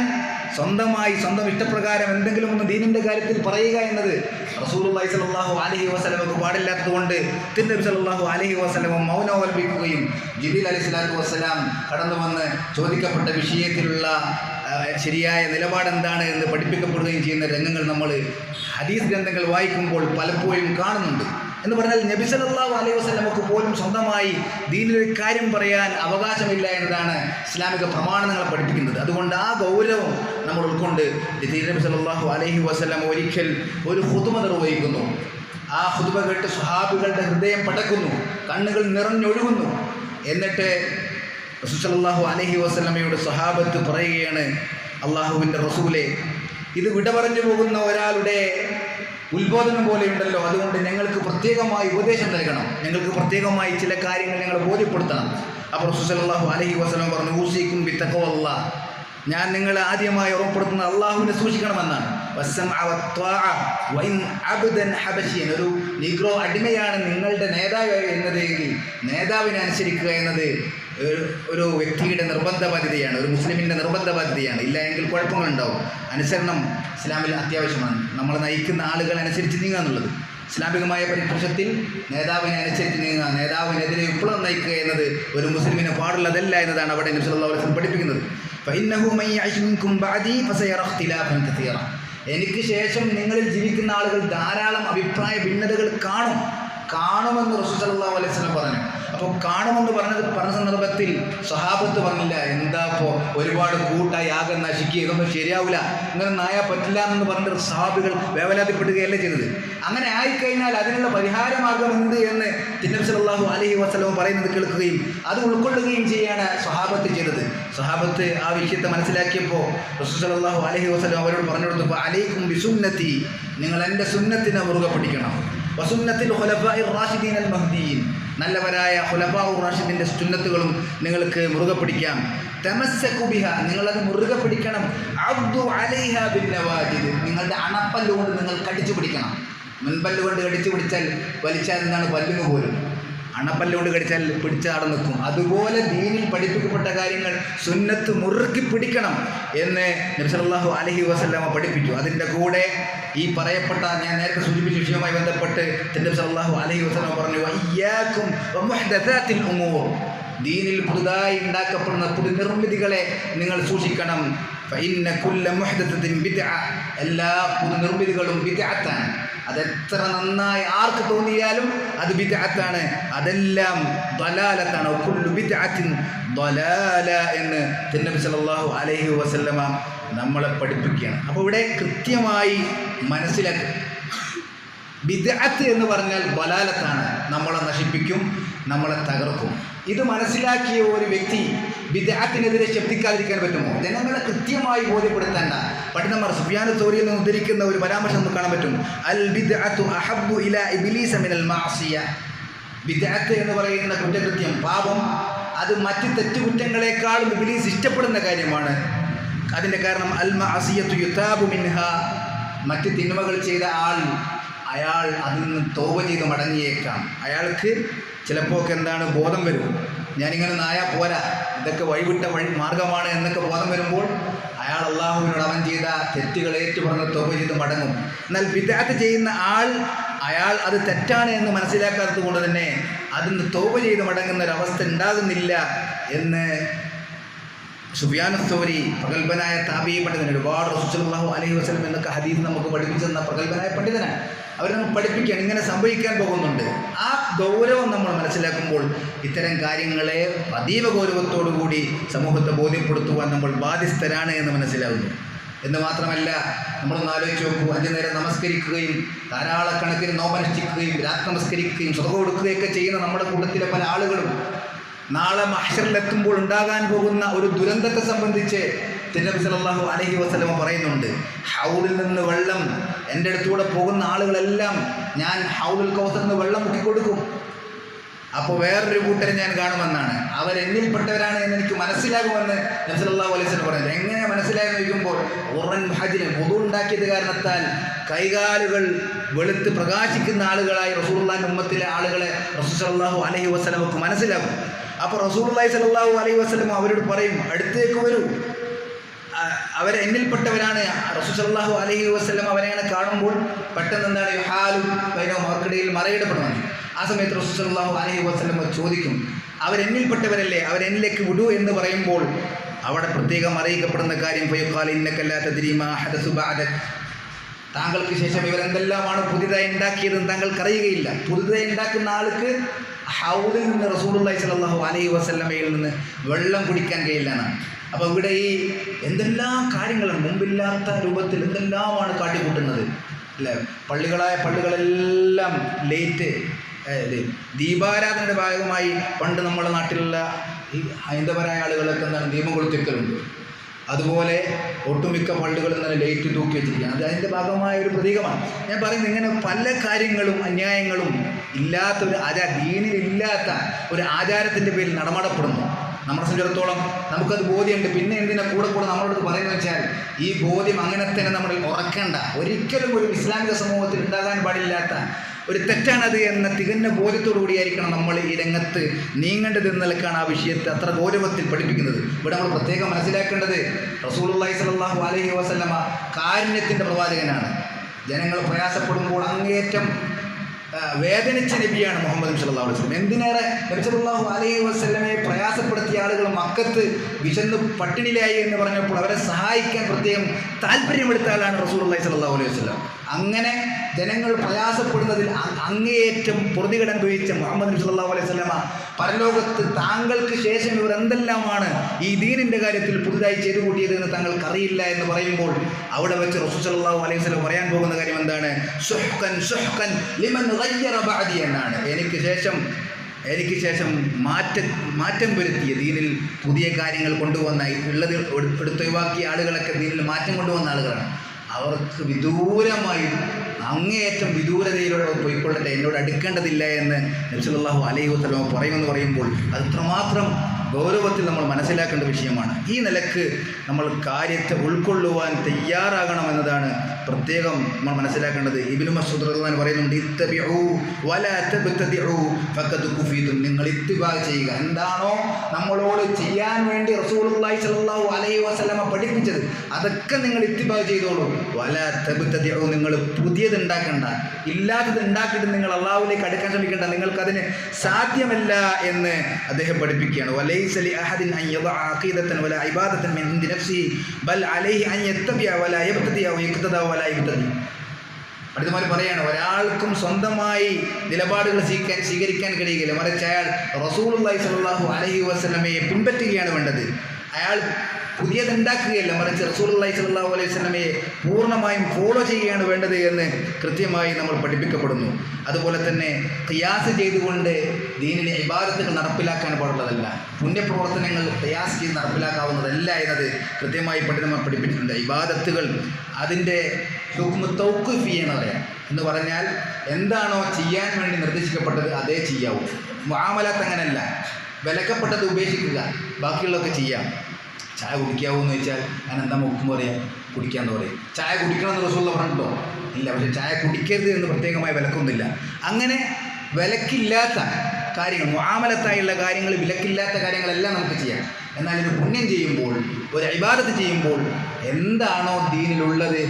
സ്വന്തമായി സ്വന്തം ഇഷ്ടപ്രകാരം എന്തെങ്കിലും ഒന്ന് ദീനിന്റെ കാര്യത്തിൽ പറയുക എന്നത് റസൂലുള്ളാഹി സ്വല്ലല്ലാഹു അലൈഹി വസല്ലമക്ക് പാടില്ലാത്തതുകൊണ്ട് തിന്നബി സല്ലല്ലാഹു അലൈഹി വസല്ലമ മൗനവൽപ്പിക്കുകയും ജിബിൽ അലൈഹി സ്വലാത്തു വസ്സലാം കടന്നു വന്ന് ചോദിക്കപ്പെട്ട വിഷയത്തിലുള്ള ശരിയായ നിലപാടെന്താണ് എന്ന് പഠിപ്പിക്കപ്പെടുകയും ചെയ്യുന്ന രംഗങ്ങൾ നമ്മൾ ഹദീസ് ഗ്രന്ഥങ്ങൾ വായിക്കുമ്പോൾ പലപ്പോഴും കാണുന്നുണ്ട്. എന്ന് പറഞ്ഞാൽ നബി സല്ലല്ലാഹു അലൈഹി വസല്ലമക്ക് പോലും സ്വന്തമായി ദീനിലൊരു കാര്യം പറയാൻ അവകാശമില്ല എന്നതാണ് ഇസ്ലാമിക പ്രമാണങ്ങൾ പഠിപ്പിക്കുന്നത്. അതുകൊണ്ട് ആ ഗൗരവം നമ്മൾ ഉൾക്കൊണ്ട് നബി സല്ലല്ലാഹു അലൈഹി വസല്ലം ഒരിക്കൽ ഒരു ഹുതുമ നിർവഹിക്കുന്നു. ആ ഹുതുമ കേട്ട് സ്വഹാബികളുടെ ഹൃദയം പടക്കുന്നു കണ്ണുകൾ നിറഞ്ഞൊഴുകുന്നു. എന്നിട്ട് റസൂസല്ലാഹു അലഹി വസ്ലമയുടെ സ്വഹാബത്ത് പറയുകയാണ് അള്ളാഹുവിന്റെ റസൂലെ ഇത് വിട പറഞ്ഞു പോകുന്ന ഒരാളുടെ ഉത്ബോധനം പോലെയുണ്ടല്ലോ. അതുകൊണ്ട് ഞങ്ങൾക്ക് പ്രത്യേകമായി ഉപദേശം നൽകണം. ഞങ്ങൾക്ക് പ്രത്യേകമായി ചില കാര്യങ്ങൾ ഞങ്ങൾ ബോധ്യപ്പെടുത്തണം. അപ്പോൾ റസൂസലാഹു അലഹി വസ്ലം പറഞ്ഞു ഊസിക്കും ബിത്തക്കവല്ല ഞാൻ നിങ്ങളെ ആദ്യമായി ഉറപ്പെടുത്തുന്ന അള്ളാഹുവിനെ സൂക്ഷിക്കണമെന്നാണ്. ഒരു നിഗ്രോ അടിമയാണ് നിങ്ങളുടെ നേതാവ് എന്നത്. നേതാവിനെ അനുസരിക്കുക എന്നത്. ഒരു വ്യക്തിയുടെ നിർബന്ധ ബാധ്യതയാണ് ഒരു മുസ്ലിമിന്റെ നിർബന്ധ ബാധ്യതയാണ് ഇല്ല എങ്കിൽ കുഴപ്പങ്ങളുണ്ടാവും. അനുസരണം ഇസ്ലാമിൽ അത്യാവശ്യമാണ്. നമ്മൾ നയിക്കുന്ന ആളുകൾ അനുസരിച്ച് നീങ്ങുക എന്നുള്ളത്. ഇസ്ലാമികമായ പരിപ്രശത്തിൽ നേതാവിനെ അനുസരിച്ച് നീങ്ങുക നേതാവിനെതിരെ വിപ്ലവം നയിക്കുക എന്നത് ഒരു മുസ്ലിമിനെ പാടുള്ളതല്ല എന്നതാണ് അവിടെ നബ്സുല്ലാസ്ലം പഠിപ്പിക്കുന്നത്. എനിക്ക് ശേഷം നിങ്ങളിൽ ജീവിക്കുന്ന ആളുകൾ ധാരാളം അഭിപ്രായ ഭിന്നതകൾ കാണും. കാണുമെന്ന് റസൂസ് അല്ലാ അലൈഹി സ്വലം പറഞ്ഞു. അപ്പോൾ കാണുമെന്ന് പറഞ്ഞത് പറഞ്ഞ സന്ദർഭത്തിൽ സ്വഹാബത്ത് പറഞ്ഞില്ല എന്താ ഇപ്പോൾ ഒരുപാട് കൂട്ടായി ആകെ നശിക്കുക ഇതൊന്നും ശരിയാവില്ല ഇങ്ങനെ നായ പറ്റില്ല എന്ന് പറഞ്ഞിട്ട് സഹാബികൾ വേവലാതിപ്പെടുകയല്ലേ ചെയ്തത്. അങ്ങനെ ആയിക്കഴിഞ്ഞാൽ അതിനുള്ള പരിഹാര മാർഗം എന്ത് എന്ന് തിന്നബി അലഹി വസ്ലവും പറയുന്നത് കേൾക്കുകയും അത് ഉൾക്കൊള്ളുകയും ചെയ്യാണ് സ്വഹാബത്ത് ചെയ്തത്. സ്വഹാബത്ത് ആ വിഷയത്തെ മനസ്സിലാക്കിയപ്പോൾ റസൂസലാഹു അലഹി വസ്ലം അവരോട് പറഞ്ഞു കൊടുത്തപ്പോൾ അലൈക്കും വിസുന്നത്തി നിങ്ങൾ എന്റെ സുന്നത്തിനെ മുറുകെ പിടിക്കണം. വസുന്നത്തിൽ റാഷിദീൻ അൽ മഹ്ദീൻ നല്ലവരായ ഹുലഫാഉ റാഷിദിന്റെ സുന്നത്തുകളും നിങ്ങൾക്ക് മുറുകെ പിടിക്കാം. തമസ്സകു ബിഹ നിങ്ങളത് മുറുകെ പിടിക്കണം. അബ്ദു അലൈഹ ബിൻ നവാജിദ്. നിങ്ങളുടെ അണപ്പല്ലുകൊണ്ട് നിങ്ങൾ കടിച്ചു പിടിക്കണം. മുൻപല്ലുകൊണ്ട് കടിച്ചു പിടിച്ചാൽ വലിച്ചാൽ എന്താണ്? പല്ലിന് പോലും. അണപ്പല്ലുകൊണ്ട് കടിച്ചാൽ പിടിച്ചാടെ നിൽക്കും. അതുപോലെ ദീനിൽ പഠിപ്പിക്കപ്പെട്ട കാര്യങ്ങൾ സുന്നത്ത് മുറുക്കി പിടിക്കണം എന്ന് നബ്സലാഹു അലഹി വസല്ലമ പഠിപ്പിച്ചു. അതിന്റെ കൂടെ ഈ പറയപ്പെട്ട ഞാൻ നേരത്തെ സൂചിപ്പിച്ച വിഷയവുമായി ബന്ധപ്പെട്ട് നബി അലഹി വസല്ലം പറഞ്ഞു ഉമൂർ. ദീനിൽ പുതുതായി ഉണ്ടാക്കപ്പെടുന്ന പുതു നിർമ്മിതികളെ നിങ്ങൾ സൂക്ഷിക്കണം. എല്ലാ പുതു നിർമ്മിതികളും ബിദ്അത്താണ്. അതെത്ര നന്നായി ആർക്ക് തോന്നിയാലും അത് ബിദ്അത്താണ്. അതെല്ലാം ദലാലത്താണ്. കുല്ലു ബിദ്അത്തിൻ ദലാല എന്ന് തിരുനബി സല്ലല്ലാഹു അലൈഹി വസല്ലമ നമ്മളെ പഠിപ്പിക്കുകയാണ്. അപ്പോൾ ഇവിടെ കൃത്യമായി മനസ്സിലാക്കുക ബിദ്അത്ത് എന്ന് പറഞ്ഞാൽ ബലാലത്താണ് നമ്മളെ നശിപ്പിക്കും നമ്മളെ തകർക്കും. ഇത് മനസ്സിലാക്കിയ ഒരു വ്യക്തി ബിദ്അത്തിനെതിരെ ശബ്ദിക്കാതിരിക്കാൻ പറ്റുമോ? ജനങ്ങളെ കൃത്യമായി ബോധ്യപ്പെടുത്തേണ്ട. പണ്ഡിതന്മാർ സുഫിയാന സോറിയിൽ നിന്ന് ഉദ്ധരിക്കുന്ന ഒരു പരാമർശം നമുക്ക് കാണാൻ പറ്റും. അൽ ബിദ്അത്തു അഹബ്ബു ഇല ഇബ്ലീസ മിനൽ മാസിയ. വിദേഹത്ത് എന്ന് പറയുന്ന കുറ്റകൃത്യം പാപം അത് മറ്റ് തെറ്റുകുറ്റങ്ങളെക്കാളും ഇബ്ലീസ് ഇഷ്ടപ്പെടുന്ന കാര്യമാണ്. അതിന്റെ കാരണം അൽ മാസിയത്തു യുതാബു മിൻഹ. മറ്റ് തിന്മകൾ ചെയ്ത ആൾ അയാൾ അതിൽ നിന്ന് തോവ ചെയ്ത് മടങ്ങിയേക്കാം. അയാൾക്ക് ചിലപ്പോൾ എന്താണ് ബോധം വരും. ഞാനിങ്ങനെ നായാ പോരാ. ഇതൊക്കെ വഴിവിട്ട വഴി മാർഗമാണ് എന്നൊക്കെ ബോധം വരുമ്പോൾ അയാൾ അള്ളാഹുവിനോട് അവൻ ചെയ്ത തെറ്റുകൾ ഏറ്റുപറഞ്ഞ് തൊക ചെയ്ത് മടങ്ങും. എന്നാൽ വിദാത്ത് ചെയ്യുന്ന ആൾ അയാൾ അത് തെറ്റാണ് എന്ന് മനസ്സിലാക്കാത്തത് കൊണ്ട് തന്നെ അതിന് തോപ ചെയ്ത് മടങ്ങുന്ന ഒരവസ്ഥ ഉണ്ടാകുന്നില്ല എന്ന് സുബിയാനസ്തോരി പ്രഗത്ഭനായ താബി പണ്ഡിതൻ ഒരുപാട് അലൈഹി വസ്ലം എന്നൊക്കെ ഹദീസ് നമുക്ക് പഠിപ്പിച്ചെന്ന പ്രഗത്ഭനായ പണ്ഡിതനാണ്. അവർ നമ്മൾ പഠിപ്പിക്കാൻ ഇങ്ങനെ സംഭവിക്കാൻ പോകുന്നുണ്ട്. ആ ഗൗരവം നമ്മൾ മനസ്സിലാക്കുമ്പോൾ ഇത്തരം കാര്യങ്ങളെ അതീവ ഗൗരവത്തോടു കൂടി സമൂഹത്തെ ബോധ്യപ്പെടുത്തുവാൻ നമ്മൾ ബാധ്യസ്ഥരാണ് എന്ന് മനസ്സിലാകുന്നു എന്ന് മാത്രമല്ല നമ്മളൊന്ന് ആലോചിച്ച് നോക്കൂ അഞ്ചു നേരം നമസ്കരിക്കുകയും ധാരാളക്കണക്കിന് നോമനുഷ്ഠിക്കുകയും രാത്രി നമസ്കരിക്കുകയും സ്വതം കൊടുക്കുകയൊക്കെ ചെയ്യുന്ന നമ്മുടെ കൂട്ടത്തിലെ പല ആളുകളും നാളെ മഹ്ഷറിലെത്തുമ്പോൾ ഉണ്ടാകാൻ പോകുന്ന ഒരു ദുരന്തത്തെ സംബന്ധിച്ച് തിരുനബി സല്ലല്ലാഹു അലഹി വസ്ലമ പറയുന്നുണ്ട് ഹൗലിൽ നിന്ന് വെള്ളം എന്റെ അടുത്തൂടെ പോകുന്ന ആളുകളെല്ലാം ഞാൻ ഹൗലിൽ കൗസറിൽ നിന്ന് വെള്ളം മുക്കി കൊടുക്കും. അപ്പോൾ വേറൊരു കൂട്ടരെ ഞാൻ കാണുമെന്നാണ്. അവരെന്നിൽപ്പെട്ടവരാണ് എന്ന് എനിക്ക് മനസ്സിലാകുമെന്ന് നബി സല്ലല്ലാഹു അലൈഹി വസല്ലം പറയുന്നത് എങ്ങനെ മനസ്സിലായെന്ന് ചോദിക്കുമ്പോൾ ഉറൻ ഹജിന് മുതു ഉണ്ടാക്കിയത് കാരണത്താൽ കൈകാലുകൾ വെളുത്ത് പ്രകാശിക്കുന്ന ആളുകളായി റസൂള്ളാൻ ഉമ്മത്തിലെ ആളുകളെ റസൂസലാഹു അലഹി വസല്ലമക്ക് മനസ്സിലാകും. അപ്പോൾ റസൂലുള്ളാഹി സല്ലല്ലാഹു അലൈഹി വസല്ലം അവരോട് പറയും അടുത്തേക്ക് വരൂ. ആ, അവരെ എന്നിൽപ്പെട്ടവരാണ് റസൂൽ സല്ലല്ലാഹു അലൈഹി വസല്ലം അവരെയാണ് കാണുമ്പോൾ പെട്ടെന്ന് എന്താണ് ഹാലും വൈനവും അവർക്കിടയിൽ മറയിടപ്പെടുന്നത്. ആ സമയത്ത് റസൂൽ സല്ലല്ലാഹു അലൈഹി വസല്ലം ചോദിക്കും അവരെന്നിൽപ്പെട്ടവരല്ലേ? അവരെന്നിലേക്ക് വിടൂ എന്ന് പറയുമ്പോൾ അവിടെ പ്രത്യേകം അറിയിക്കപ്പെടുന്ന കാര്യം ഫയുഖാൽ ഇന്നക്കല്ലാത്ത ദിരീമ ഹദസു ബഅദക്. താങ്കൾക്ക് ശേഷം ഇവരെന്തെല്ലാമാണ് പുതിയതായി ഉണ്ടാക്കിയതെന്ന് താങ്കൾക്ക് അറിയുകയില്ല പുതിയതായി ഉണ്ടാക്കുന്ന ആൾക്ക് ഹൗദിൽ നിന്ന് റസൂലുള്ളാഹി സ്വല്ലല്ലാഹു അലൈഹി വസല്ലമയിൽ നിന്ന് വെള്ളം കുടിക്കാൻ കഴിയില്ല എന്നാണ്. അപ്പോൾ ഇവിടെ ഈ എന്തെല്ലാം കാര്യങ്ങളാണ്? മുമ്പില്ലാത്ത രൂപത്തിൽ എന്തെല്ലാമാണ് കാട്ടിക്കൂട്ടുന്നത്? അല്ലേ? പള്ളികളായ പള്ളികളെല്ലാം ലേറ്റ് ദീപാരാധനയുടെ ഭാഗമായി പണ്ട് നമ്മുടെ നാട്ടിലുള്ള ഈ ഹൈന്ദവരായ ആളുകളൊക്കെ എന്താണ് ദീപം കൊളുത്തിക്കലുണ്ട്. അതുപോലെ ഒട്ടുമിക്ക പള്ളികളും തന്നെ ലൈറ്റ് തൂക്കി വെച്ചിരിക്കുകയാണ്. അത് അതിന്റെ ഭാഗമായ ഒരു പ്രതീകമാണ്. ഞാൻ പറയുന്നത് ഇങ്ങനെ പല കാര്യങ്ങളും അന്യായങ്ങളും ഇല്ലാത്ത ഒരു ആചാര ദീനിലില്ലാത്ത ഒരു ആചാരത്തിന്റെ പേരിൽ നടമാടപ്പെടുന്നു. നമ്മളെ സംബന്ധിച്ചിടത്തോളം നമുക്കത് ബോധ്യമുണ്ട്. പിന്നെ എന്തിനാ കൂടെ കൂടെ നമ്മളോട് പറയുന്നത് വെച്ചാൽ ഈ ബോധ്യം അങ്ങനെ തന്നെ നമ്മൾ ഉറക്കേണ്ട. ഒരിക്കലും ഒരു ഇസ്ലാമിക സമൂഹത്തിൽ ഉണ്ടാകാൻ പാടില്ലാത്ത ഒരു തെറ്റാണത് എന്ന തികഞ്ഞ ബോധ്യത്തോടു കൂടിയായിരിക്കണം നമ്മൾ ഈ രംഗത്ത് നീങ്ങേണ്ടത് എന്ന ആ വിഷയത്തെ അത്ര ഗൗരവത്തിൽ പഠിപ്പിക്കുന്നത്. ഇവിടെ നമ്മൾ പ്രത്യേകം മനസ്സിലാക്കേണ്ടത് റസൂലുള്ളാഹി സ്വല്ലല്ലാഹു അലൈഹി വസല്ലമ കാരുണ്യത്തിന്റെ പ്രവാചകനാണ്. ജനങ്ങൾ പ്രയാസപ്പെടുമ്പോൾ അങ്ങേയറ്റം വേദനിച്ച നബിയാണ് മുഹമ്മദ് നബി വസ്ലം എന്തിനേറെ നബി സല്ലല്ലാഹു അലൈഹി വസല്ലമയെ പ്രയാസപ്പെടുത്തിയ ആളുകൾ മക്കത്ത് വിശന്ന് പട്ടിണിയിലായി എന്ന് പറഞ്ഞപ്പോൾ അവരെ സഹായിക്കാൻ പ്രത്യേകം താല്പര്യമെടുത്ത ആളാണ് അള്ളഹി സ്വല്ലല്ലാഹു അലൈഹി വസല്ലം. അങ്ങനെ ജനങ്ങൾ പ്രയാസപ്പെടുന്നതിൽ അങ്ങേയറ്റം പൊറുതികട അനുഭവിച്ച മുഹമ്മദ് നബി സല്ലല്ലാഹു അലൈഹി വസല്ലമ പരലോകത്ത് താങ്കൾക്ക് ശേഷം ഇവർ എന്തെല്ലാമാണ് ഈ ദീനിന്റെ കാര്യത്തിൽ പുതുതായി ചെയ്തു കൂട്ടിയത് എന്ന് താങ്കൾക്ക് അറിയില്ല എന്ന് പറയുമ്പോൾ അവിടെ വെച്ച് റസൂൽ സല്ലല്ലാഹു അലൈഹി സ്വലം പറയാൻ പോകുന്ന കാര്യം എന്താണ്? സുഹ്കൻ സുഹ്കൻ ലിമൻ എന്നാണ്. എനിക്ക് ശേഷം എനിക്ക് ശേഷം മാറ്റ മാറ്റം വരുത്തിയ ദീനിൽ പുതിയ കാര്യങ്ങൾ കൊണ്ടുവന്ന ഉള്ളത് എടു- എടുത്തൊഴിവാക്കിയ ആളുകളൊക്കെ ദീനിൽ മാറ്റം കൊണ്ടുവന്ന ആളുകളാണ്. അവർക്ക് വിദൂരമായി അങ്ങേയറ്റം വിദൂരതയിലൂടെ പോയിക്കൊള്ളട്ടെ എന്നോട് അടുക്കേണ്ടതില്ല എന്ന് നബ്സുല്ലാഹു അലൈഹി വസ്ലമ പറയുമെന്ന് പറയുമ്പോൾ അത്രമാത്രം ഗൗരവത്തിൽ നമ്മൾ മനസ്സിലാക്കേണ്ട വിഷയമാണ്. ഈ നിലയ്ക്ക് നമ്മൾ കാര്യത്തെ ഉൾക്കൊള്ളുവാൻ തയ്യാറാകണമെന്നതാണ് പ്രത്യേകം നമ്മൾ മനസ്സിലാക്കേണ്ടത്. ഇബിനു മസൂദ് റഹ്മാൻ പറയുന്നുണ്ട് ഇത്തബിഉ നിങ്ങൾ ഇത്തിബാ ചെയ്യുക. എന്താണോ നമ്മളോട് ചെയ്യാൻ വേണ്ടി റസൂലുള്ളാഹി സ്വല്ലല്ലാഹു അലൈഹി വസല്ലമ പഠിപ്പിച്ചത് അതൊക്കെ നിങ്ങൾ ഇത്തിഭാവ് ചെയ്തോളൂ. വല തെബുത്തതിയോ നിങ്ങൾ പുതിയത് ഉണ്ടാക്കണ്ട ഇല്ലാത്തത് ഉണ്ടാക്കിയിട്ട് നിങ്ങൾ അള്ളാഹുലേക്ക് അടുക്കാൻ ശ്രമിക്കേണ്ട. നിങ്ങൾക്കതിന് സാധ്യമല്ല എന്ന് അദ്ദേഹം പഠിപ്പിക്കുകയാണ്. വലൈസ ലി അഹദിൻ അഖീദത്തൻ വലാ ഇൻദി നഫ്സി ബൽ അലൈഹി അൻ വലാ യബ്തദി ഔ യഖ്തദ വലാ യബ്തദി അടുത്തമാര് പറയാണ് ഒരാൾക്കും സ്വന്തമായി നിലപാടുകൾ സ്വീകരിക്കാൻ സ്വീകരിക്കാൻ കഴിയുകയില്ല മറിച്ച് അയാൾ സ്വല്ലല്ലാഹു അലൈഹി വസല്ലമയെ പിൻപറ്റുകയാണ് വേണ്ടത്. അയാൾ പുതിയതുണ്ടാക്കുകയല്ല. മറിച്ച് റസൂലുള്ളാഹി സ്വല്ലല്ലാഹു അലൈഹി സ്വലമയെ പൂർണമായും ഫോളോ ചെയ്യുകയാണ് വേണ്ടത് എന്ന് കൃത്യമായി നമ്മൾ പഠിപ്പിക്കപ്പെടുന്നു. അതുപോലെ തന്നെ ഖിയാസ് ചെയ്തുകൊണ്ട് ദീനിലെ ഇബാദത്തുകൾ നടപ്പിലാക്കാൻ പാടുള്ളതല്ല. പുണ്യപ്രവർത്തനങ്ങൾ ഖിയാസ് ചെയ്ത് നടപ്പിലാക്കാവുന്നതല്ല എന്നത് കൃത്യമായി പഠിതമായി പഠിപ്പിച്ചിട്ടുണ്ട്. ഇബാദത്തുകൾ അതിന്റെ ഹുക്മ് തൗക്കുഫി എന്ന് പറയാം എന്ന് പറഞ്ഞാൽ എന്താണോ ചെയ്യാൻ വേണ്ടി നിർദ്ദേശിക്കപ്പെട്ടത് അതേ ചെയ്യാവൂ. മാമലത്ത് അങ്ങനെയല്ല വിലക്കപ്പെട്ടത് ഉപേക്ഷിക്കുക. ബാക്കിയുള്ളതൊക്കെ ചെയ്യാം. ചായ കുടിക്കാവൂ എന്ന് വെച്ചാൽ ഞാൻ എന്താ മുഖം പറയാം? കുടിക്കാമെന്ന് പറയും. ചായ കുടിക്കണം എന്ന് റസൂള്ള പറഞ്ഞിട്ടോ ഇല്ല പക്ഷേ ചായ കുടിക്കരുത് എന്ന് പ്രത്യേകമായി വിലക്കൊന്നുമില്ല. അങ്ങനെ വിലക്കില്ലാത്ത കാര്യങ്ങൾ മുആമലത്തായുള്ള കാര്യങ്ങൾ വിലക്കില്ലാത്ത കാര്യങ്ങളെല്ലാം നമുക്ക് ചെയ്യാം. എന്നാൽ ഒരു പുണ്യം ചെയ്യുമ്പോൾ ഒരു ഇബാദത്ത് ചെയ്യുമ്പോൾ എന്താണോ ദീനിലുള്ളത്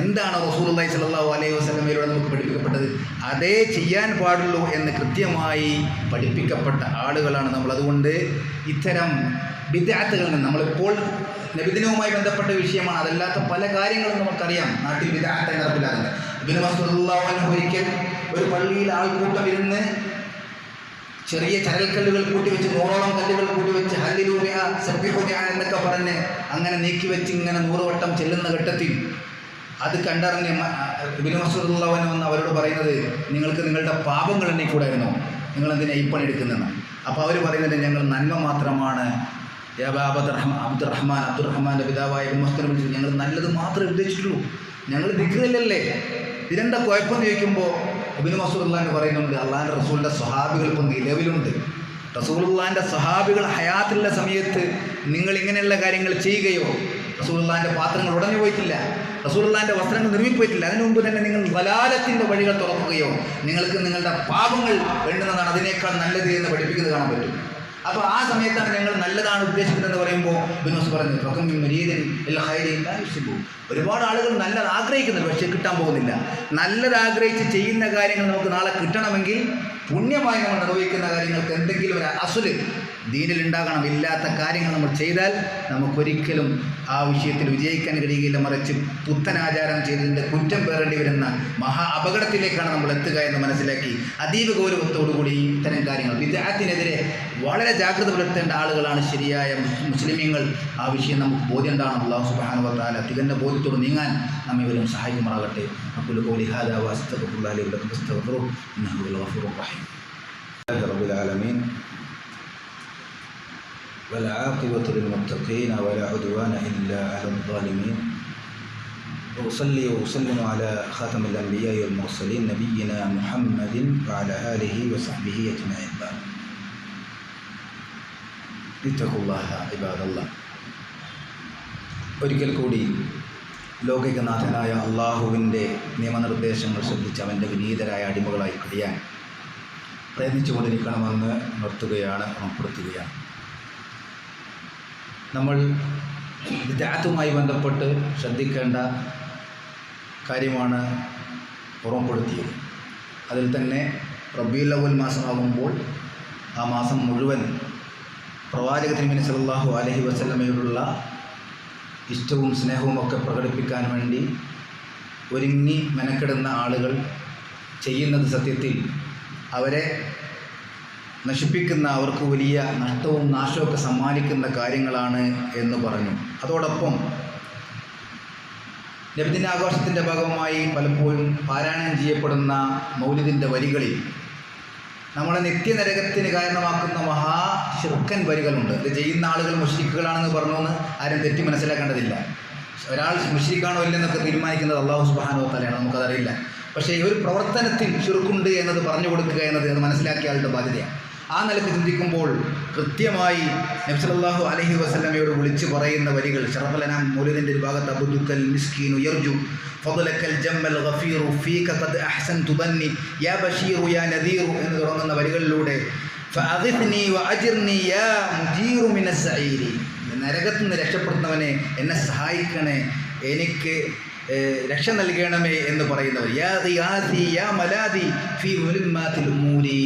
എന്താണോ റസൂലുള്ളാഹി സ്വല്ലല്ലാഹു അലൈഹി വസ്ലമയിലൂടെ നമുക്ക് പഠിപ്പിക്കപ്പെട്ടത് അതേ ചെയ്യാൻ പാടുള്ളൂ എന്ന് കൃത്യമായി പഠിപ്പിക്കപ്പെട്ട ആളുകളാണ് നമ്മൾ. അതുകൊണ്ട് ഇത്തരം വിദ്യാർത്ഥികളിൽ നിന്ന് നമ്മളിപ്പോൾ നബിദിനവുമായി ബന്ധപ്പെട്ട വിഷയമാണ്. അതല്ലാത്ത പല കാര്യങ്ങളും നമുക്കറിയാം. നാട്ടിൽ വിദ്യാർത്ഥി നടപ്പിലാകുന്നത് ഇബിന് മസ്ദുല്ലാഹു ഒരിക്കൽ ഒരു പള്ളിയിൽ ആൾക്കൂട്ടം ഇരുന്ന് ചെറിയ ചരൽക്കല്ലുകൾ കൂട്ടി വെച്ച് നൂറോളം കല്ലുകൾ കൂട്ടി വെച്ച് ഹല്ലിലൂബിയ സബ്ബിഹുബിയ എന്നൊക്കെ പറഞ്ഞ് അങ്ങനെ നീക്കി വെച്ച് ഇങ്ങനെ നൂറുവട്ടം ചെല്ലുന്ന ഘട്ടത്തിൽ അത് കണ്ടറിഞ്ഞ് ഇബിന് മസൂദുള്ളവൻ വന്ന് അവരോട് പറയുന്നത് നിങ്ങൾക്ക് നിങ്ങളുടെ പാപങ്ങൾ എണ്ണിക്കൂടായിരുന്നോ നിങ്ങൾ എന്തിനാ ഈ പണി എടുക്കുന്നതെന്ന് അപ്പോൾ അവർ പറയുന്നത് ഞങ്ങൾ നന്മ മാത്രമാണ് യാ ബാ അബ്ദുർ റഹ്മാൻ അബ്ദുർ റഹ്മാൻ അബ്ദുർ റഹ്മാന്റെ പിതാവായ ഉമ്മസ്ഥനെ വിളിച്ചു ഞങ്ങൾ നല്ലത് മാത്രമേ ഉദ്ദേശിച്ചിട്ടുള്ളൂ. ഞങ്ങൾ ദിഗ്രല്ലേ ഇതിനെന്താ കുഴപ്പം ചോദിക്കുമ്പോൾ അബിന് മസൂദുള്ളാൻ പറയുന്നുണ്ട് അള്ളാഹിന്റെ റസൂലിന്റെ സ്വഹാബികൾ ഇപ്പോൾ നിലവിലുണ്ട്. റസൂലുള്ളാന്റെ സ്വഹാബികൾ ഹയാത്തുള്ള സമയത്ത് നിങ്ങൾ ഇങ്ങനെയുള്ള കാര്യങ്ങൾ ചെയ്യുകയോ റസൂലുള്ളാന്റെ പാത്രങ്ങൾ ഉടഞ്ഞു പോയിട്ടില്ല റസൂലുള്ളാന്റെ വസ്ത്രങ്ങൾ നിർമ്മിപ്പോയിട്ടില്ല അതിനു മുമ്പ് തന്നെ നിങ്ങൾ വലാലത്തിന്റെ വഴികൾ തുറക്കുകയോ നിങ്ങൾക്ക് നിങ്ങളുടെ പാപങ്ങൾ വേണ്ടുന്നതാണ് അതിനേക്കാൾ നല്ലത് എന്ന് പഠിപ്പിക്കുന്നത് കാണാൻ പറ്റും. അപ്പോൾ ആ സമയത്താണ് ഞങ്ങൾ നല്ലതാണ് ഉദ്ദേശിക്കുന്നതെന്ന് പറയുമ്പോൾ ബിനോസ് പറഞ്ഞു "ഫകം മരീതൻ മരീദിൻ ഇൽ ഖൈരി ലാ യുസിബു." ഒരുപാട് ആളുകൾ നല്ലത് ആഗ്രഹിക്കുന്നുണ്ട് പക്ഷേ കിട്ടാൻ പോകുന്നില്ല നല്ലത് ആഗ്രഹിച്ച് ചെയ്യുന്ന കാര്യങ്ങൾ നമുക്ക് നാളെ കിട്ടണമെങ്കിൽ പുണ്യമായി നമ്മൾ നിർവഹിക്കുന്ന കാര്യങ്ങൾക്ക് എന്തെങ്കിലും ഒരു അസുൽ ദീനിലുണ്ടാകണം ഇല്ലാത്ത കാര്യങ്ങൾ നമ്മൾ ചെയ്താൽ നമുക്കൊരിക്കലും ആ വിഷയത്തിൽ വിജയിക്കാൻ കഴിയുകയില്ല മറിച്ച് പുത്തനാചാരം ചെയ്തതിന്റെ കുറ്റം പേറേണ്ടി വരുന്ന മഹാ അപകടത്തിലേക്കാണ് നമ്മൾ എത്തുക എന്ന് മനസ്സിലാക്കി അതീവ ഗൗരവത്തോടുകൂടി ഇത്തരം കാര്യങ്ങൾ. വിദ്യാർത്ഥിനെതിരെ വളരെ ജാഗ്രത പുലർത്തേണ്ട ആളുകളാണ് ശരിയായ മുസ്ലിമീങ്ങൾ. ആ വിഷയം നമുക്ക് ബോധ്യം ഉണ്ടാകണം അള്ളാഹു സുബാനുവത്താല തികഞ്ഞ ബോധ്യത്തോട് നീങ്ങാൻ നമ്മെ ഇവരും സഹായിക്കുമാറാകട്ടെ. അപ്പോൾ പുസ്തകം റഹീം. ആലമീൻ. والعاقبة للمتقين ولا عدوان إلا على الظالمين وأصلي وأسلم على خاتم الأنبياء والمرسلين نبينا محمد وعلى آله وصحبه أجمعين بعد اتقوا الله عباد الله ഒരിക്കൽ കൂടി ലോകികനാഥനായ അള്ളാഹുവിൻ്റെ നിയമനിർദ്ദേശങ്ങൾ ശ്രദ്ധിച്ച് അവൻ്റെ വിനീതരായ അടിമകളായി കഴിയാൻ പ്രയത്നിച്ചുകൊണ്ടിരിക്കണമെന്ന് ഉണർത്തുകയാണ് ഉണർപ്പെടുത്തുകയാണ് നമ്മൾ വിദ്യാർത്ഥുമായി ബന്ധപ്പെട്ട് ശ്രദ്ധിക്കേണ്ട കാര്യമാണ് ഓർമ്മപ്പെടുത്തിയത്. അതിൽ തന്നെ റബീൽ അവൽ മാസമാകുമ്പോൾ ആ മാസം മുഴുവൻ പ്രവാചക തിരുമേനി സല്ലല്ലാഹു അലഹി വസ്ലമയോടുള്ള ഇഷ്ടവും സ്നേഹവും ഒക്കെ പ്രകടിപ്പിക്കാൻ വേണ്ടി ഒരുങ്ങി മെനക്കെടുന്ന ആളുകൾ ചെയ്യുന്നത് സത്യത്തിൽ അവരെ നശിപ്പിക്കുന്ന അവർക്ക് വലിയ നഷ്ടവും നാശമൊക്കെ സമ്മാനിക്കുന്ന കാര്യങ്ങളാണ് എന്ന് പറഞ്ഞു. അതോടൊപ്പം നബിദിനാഘോഷത്തിന്റെ ഭാഗമായി പലപ്പോഴും പാരായണം ചെയ്യപ്പെടുന്ന മൗലിദിന്റെ വരികളിൽ നമ്മളെ നിത്യനരകത്തിന് കാരണമാക്കുന്ന മഹാ ശുക്കൻ വരികളുണ്ട്. ഇത് ചെയ്യുന്ന ആളുകൾ മുഷ്രിക്കുകളാണെന്ന് പറഞ്ഞുവെന്ന് ആരും തെറ്റി മനസ്സിലാക്കേണ്ടതില്ല. ഒരാൾ മുഷ്രിക്കാണോ ഇല്ലെന്നൊക്കെ തീരുമാനിക്കുന്നത് അള്ളാഹു സുബാനോ തലയാണ് നമുക്കതറിയില്ല. പക്ഷേ ഈ ഒരു പ്രവർത്തനത്തിൽ ചുരുക്കുണ്ട് എന്നത് പറഞ്ഞു കൊടുക്കുക എന്നത് അത് മനസ്സിലാക്കിയ ആളുടെ ബാധ്യതയാണ്. ആ നിലയ്ക്ക് ചിന്തിക്കുമ്പോൾ കൃത്യമായി നബ്സലല്ലാഹു അലഹി വസ്ലമയോട് വിളിച്ചു പറയുന്ന വരികൾ ഷറഫലനാം മൗലിദിന്റെ ഒരു ഭാഗത്ത് അബുദുക്കൽ മിസ്കീൻ ഉയർജു ഫതുലക്കൽ ജമ്മൽ ഗഫീറു ഫീക ഖദ് അഹ്സൻ തുബന്നി യാ ബഷീറു യാ നദീറു എന്ന് തുടങ്ങുന്ന വരികളിലൂടെ വഅജിർനി യാ മുജീറു നരകത്തിൽ നിന്ന് രക്ഷപ്പെടുന്നവനെ എന്നെ സഹായിക്കണേ എനിക്ക് രക്ഷ നൽകണമേ എന്ന് പറയുന്നവർ യാ യാതി യാ മലാദി ഫി ഉലിമാതിൽ മൂരി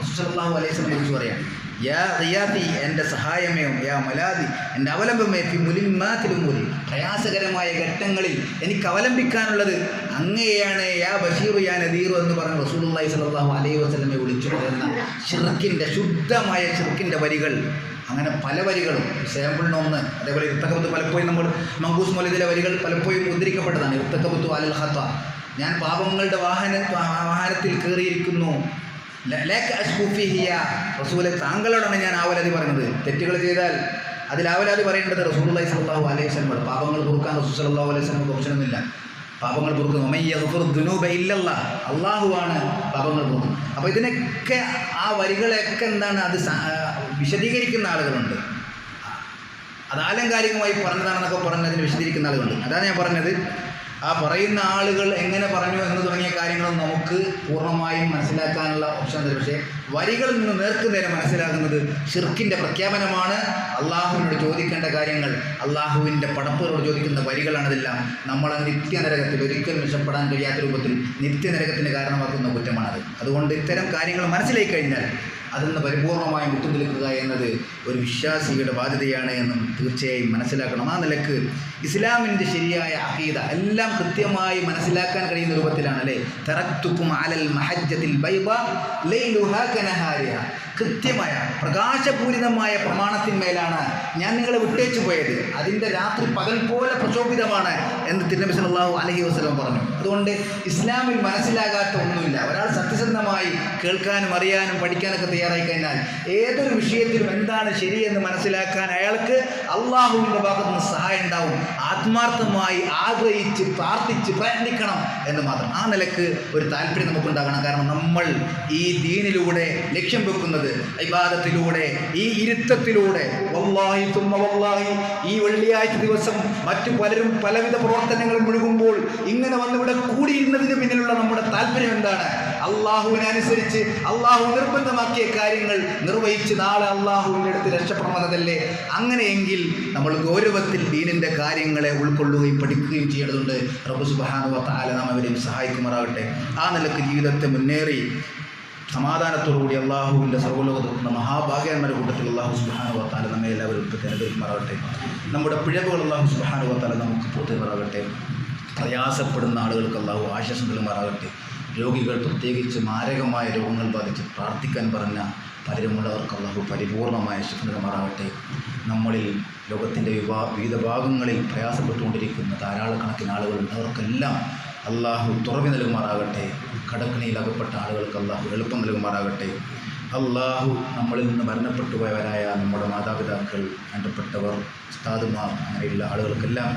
റസൂലുള്ളാഹി അലൈഹി വസല്ലം കുറിച്ച് പറയാം യാ ദിയാതി എന്റെ സഹായമേ യാ മലാദി എന്റെ അവലംബമേ ഫി മുലിമാത്തിലും മുലി പ്രയാസകരമായ ഘട്ടങ്ങളിൽ എനിക്ക് അവലംബിക്കാനുള്ളത് അങ്ങയെയാണ് യാ ബഷീറു യാ നദീറു എന്ന് പറഞ്ഞ റസൂലുള്ളാഹി സ്വല്ലല്ലാഹു അലൈഹി വസല്ലമെ വിളിച്ചു പറയുന്ന ഷിർക്കിന്റെ ശുദ്ധമായ ഷിർക്കിന്റെ വരികൾ. അങ്ങനെ പല വരികളും സാമ്പിളിനൊന്ന് അതേപോലെ ഇർത്തക്കബത്ത് പലപ്പോഴും നമ്മൾ മങ്കൂസ് മൊലിദിലെ വരികൾ പലപ്പോഴും ഉദ്ധരിക്കപ്പെട്ടതാണ്. ഇർത്തക്കബത്തു അലൽ ഹത്ത ഞാൻ പാപങ്ങളുടെ വാഹന വാഹനത്തിൽ കയറിയിരിക്കുന്നു. റസൂലെ താങ്കളോടാണ് ഞാൻ ആവലാതി പറയുന്നത് തെറ്റുകൾ ചെയ്താൽ അതിൽ ആവലാതി പറയേണ്ടത് റസൂലുള്ളാഹി സ്വല്ലല്ലാഹു അലൈഹി വസല്ലം പാപങ്ങൾ കുറുക്കാൻ റസൂൽ സ്വല്ലല്ലാഹു അലൈഹി വസല്ലം ഓപ്ഷനൊന്നുമില്ല പാപങ്ങൾ കുറുക്കുന്നു അള്ളാഹുവാണ് പാപങ്ങൾ കുറുക്കുന്നത്. അപ്പോൾ ഇതിനൊക്കെ ആ വരികളെയൊക്കെ എന്താണ്? അത് വിശദീകരിക്കുന്ന ആളുകളുണ്ട്. അത് ആലങ്കാരികമായി പറഞ്ഞതാണെന്നൊക്കെ പറഞ്ഞതിന് വിശദീകരിക്കുന്ന ആളുകളുണ്ട്. അതാണ് ഞാൻ പറഞ്ഞത്. ആ പറയുന്ന ആളുകൾ എങ്ങനെ പറഞ്ഞു എന്ന് തുടങ്ങിയ കാര്യങ്ങൾ നമുക്ക് പൂർണമായും മനസ്സിലാക്കാനുള്ള ഓപ്ഷൻ തരും. പക്ഷേ വരികളിൽ നിന്ന് നേർക്കുനേരെ മനസ്സിലാകുന്നത് ഷിർക്കിന്റെ പ്രഖ്യാപനമാണ്. അള്ളാഹുവിനോട് ചോദിക്കേണ്ട കാര്യങ്ങൾ അള്ളാഹുവിന്റെ പടപ്പുകളോട് ചോദിക്കുന്ന വരികളാണതെല്ലാം നമ്മളെ നിത്യനരകത്തിൽ ഒരിക്കലും രക്ഷപ്പെടാൻ കഴിയാത്ത രൂപത്തിൽ നിത്യനരകത്തിന് കാരണമാക്കുന്ന കുറ്റമാണത്. അതുകൊണ്ട് ഇത്തരം കാര്യങ്ങൾ മനസ്സിലാക്കി കഴിഞ്ഞാൽ അതിൽ നിന്ന് പരിപൂർണമായും വിട്ടുനിൽക്കുക എന്നത് ഒരു വിശ്വാസിയുടെ ബാധ്യതയാണ് എന്നും തീർച്ചയായും മനസ്സിലാക്കണം. ആ നിലയ്ക്ക് ഇസ്ലാമിന്റെ ശരിയായ അഖീദ എല്ലാം കൃത്യമായി മനസ്സിലാക്കാൻ കഴിയുന്ന രൂപത്തിലാണ് അല്ലേ? തറക്തുക്കും അലൽ മഹജ്ജത്തിൽ ബൈബ കൃത്യമായ പ്രകാശപൂരിതമായ പ്രമാണത്തിന്മേലാണ് ഞാൻ നിങ്ങളെ വിട്ടേച്ചു പോയത്. അതിന്റെ രാത്രി പകൽ പോലെ പ്രക്ഷോഭിതമാണ് എന്ന് തിരുനബി സല്ലാഹു അലഹി വസ്ലം പറഞ്ഞു. അതുകൊണ്ട് ഇസ്ലാമിൽ മനസ്സിലാകാത്ത ഒന്നുമില്ല. ഒരാൾ സത്യസന്ധമായി കേൾക്കാനും അറിയാനും പഠിക്കാനൊക്കെ തയ്യാറായി കഴിഞ്ഞാൽ ഏതൊരു വിഷയത്തിലും എന്താണ് ശരിയെന്ന് മനസ്സിലാക്കാൻ അയാൾക്ക് അള്ളാഹുവിന്റെ ഭാഗത്ത് നിന്ന് സഹായം ഉണ്ടാവും. ആത്മാർത്ഥമായി ആഗ്രഹിച്ച് പ്രാർത്ഥിച്ച് പ്രയത്നിക്കണം എന്ന് മാത്രം. ആ നിലയ്ക്ക് ഒരു താല്പര്യം നമുക്കുണ്ടാകണം. കാരണം നമ്മൾ ഈ ദീനിലൂടെ ലക്ഷ്യം വെക്കുന്നത് ഇബാദത്തിലൂടെ ഈ ഇരുത്തത്തിലൂടെ. വല്ലാഹി തുമ്മ വല്ലാഹി. ഈ വെള്ളിയാഴ്ച ദിവസം മറ്റു പലരും പലവിധ പ്രവർത്തനങ്ങളിൽ മുഴുകുമ്പോൾ ഇങ്ങനെ വന്നിവിടെ കൂടിയിരുന്നതിന് പിന്നിലുള്ള നമ്മുടെ താല്പര്യം എന്താണ്? അള്ളാഹുവിനനുസരിച്ച് അള്ളാഹു നിർബന്ധമാക്കിയ കാര്യങ്ങൾ നിർവഹിച്ച് നാളെ അള്ളാഹുവിന്റെ അടുത്ത് രക്ഷപ്രമതല്ലേ അങ്ങനെയെങ്കിൽ നമ്മൾ ഗൗരവത്തിൽ ദീനിന്റെ കാര്യങ്ങളെ ഉൾക്കൊള്ളുകയും പഠിക്കുകയും ചെയ്യേണ്ടതുണ്ട്. റബ്ബ് സുബാനുവ വ തആല നാം അവരെയും സഹായിക്കുമാറാകട്ടെ. ആ നിലയ്ക്ക് ജീവിതത്തെ മുന്നേറി സമാധാനത്തോടുകൂടി അള്ളാഹുവിന്റെ സർവലോകത്തുന്ന മഹാഭാഗ്യന്മാരുടെ കൂട്ടത്തിൽ അള്ളാഹു തആല നമ്മെ എല്ലാവരും തിരഞ്ഞെടുക്കുമാറാകട്ടെ. നമ്മുടെ പിഴവുകൾ അള്ളാഹു തആല നമുക്ക് പൂർത്തിമാറാകട്ടെ പ്രയാസപ്പെടുന്ന ആളുകൾക്ക് അള്ളാഹു ആശ്വാസം നൽകുമാറാകട്ടെ. രോഗികൾ പ്രത്യേകിച്ച് മാരകമായ രോഗങ്ങൾ ബാധിച്ച് പ്രാർത്ഥിക്കാൻ പറഞ്ഞ പലരുമുള്ളവർക്ക് അള്ളാഹു പരിപൂർണമായ ശിഫ നൽകുമാറാകട്ടെ. നമ്മളിൽ ലോകത്തിന്റെ വിവാ വിവിധ ഭാഗങ്ങളിൽ പ്രയാസപ്പെട്ടുകൊണ്ടിരിക്കുന്ന ധാരാളക്കണക്കിന് ആളുകളുണ്ട് അവർക്കെല്ലാം അള്ളാഹു തുറവി നൽകുമാറാകട്ടെ കടക്കണിയിൽ അകപ്പെട്ട ആളുകൾക്ക് അള്ളാഹു എളുപ്പം നൽകുമാറാകട്ടെ. അള്ളാഹു നമ്മളിൽ നിന്ന് മരണപ്പെട്ടു പോയവരായ നമ്മുടെ മാതാപിതാക്കൾ വേണ്ടപ്പെട്ടവർ ഉസ്താദുമാർ അങ്ങനെയുള്ള ആളുകൾക്കെല്ലാം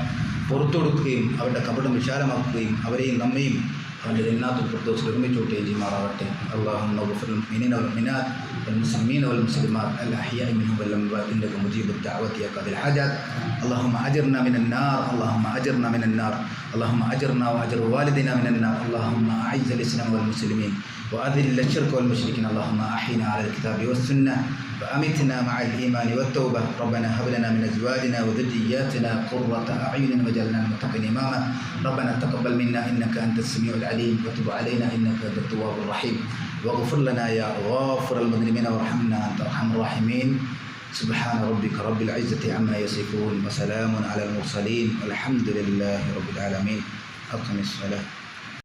പുറത്തു കൊടുക്കുകയും അവരുടെ കപടം വിശാലമാക്കുകയും അവരെയും നമ്മയും അവന്റെ ജന്നാത്തുൽ പുറത്തു ഒരുമിച്ച് കൂട്ടുകയും ചെയ്യുമാറാകട്ടെ. അള്ളാഹു മിനാ والمسلمين والمسلمات الأحياء منهم والأموات إنك مجيب الدعوة يا قاضي الحاجات. اللهم أجرنا من النار اللهم أجرنا من النار اللهم أجرنا وأجر والدنا من النار. اللهم أعز الإسلام والمسلمين وأذل الشرك والمشركين. اللهم أحينا على الكتاب والسنة وأمتنا مع الإيمان والتوبة. ربنا هب لنا من أزواجنا وذرياتنا قرة أعين واجعلنا للمتقين إماما. ربنا تقبل منا إنك أنت السميع العليم. وتب علينا إنك أنت التواب الرحيم. واغفر لنا يا غافر المذنبين وارحمنا أنت أرحم الراحمين. سبحان ربك رب العزة عما يصفون وسلام على المرسلين والحمد لله رب العالمين. أقم الصلاة.